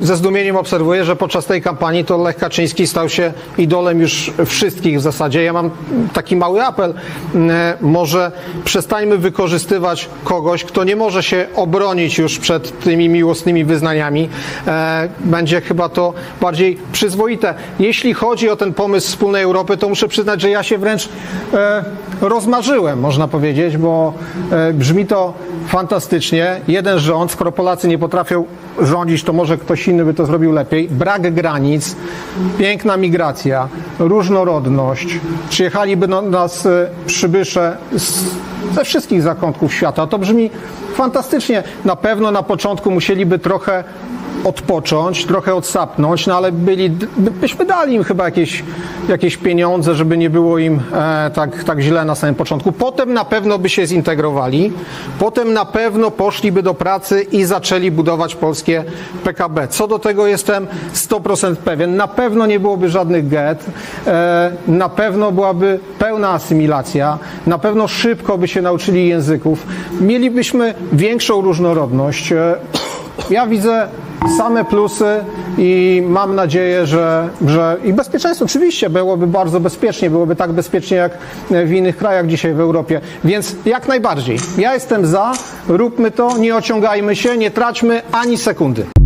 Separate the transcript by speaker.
Speaker 1: ze zdumieniem obserwuję, że podczas tej kampanii to Lech Kaczyński stał się idolem już wszystkich w zasadzie. Ja mam taki mały apel. e, Może przestańmy wykorzystywać kogoś, kto nie może się obronić już przed tymi miłosnymi wyznaniami. E, Będzie chyba to bardziej przyzwoite. Jeśli chodzi o ten pomysł wspólnej Europy, to muszę przyznać, że ja się wręcz e, rozmarzyłem, można powiedzieć, bo brzmi to fantastycznie. Jeden rząd, skoro Polacy nie potrafią rządzić, to może ktoś inny by to zrobił lepiej. Brak granic, piękna migracja, różnorodność. Przyjechaliby do nas e, przybysze z, ze wszystkich zakątków świata. To brzmi fantastycznie. Na pewno na początku musieliby trochę odpocząć, trochę odsapnąć, no ale byli, byśmy dali im chyba jakieś, jakieś pieniądze, żeby nie było im e, tak, tak źle na samym początku. Potem na pewno by się zintegrowali, potem na pewno poszliby do pracy i zaczęli budować polskie PKB. Co do tego jestem 100% pewien. Na pewno nie byłoby żadnych get, e, na pewno byłaby pełna asymilacja, na pewno szybko by się nauczyli języków, mielibyśmy większą różnorodność. E, ja widzę same plusy i mam nadzieję, że, że i bezpieczeństwo oczywiście byłoby bardzo bezpiecznie, byłoby tak bezpiecznie jak w innych krajach dzisiaj w Europie. Więc jak najbardziej. Ja jestem za, róbmy to, nie ociągajmy się, nie traćmy ani sekundy.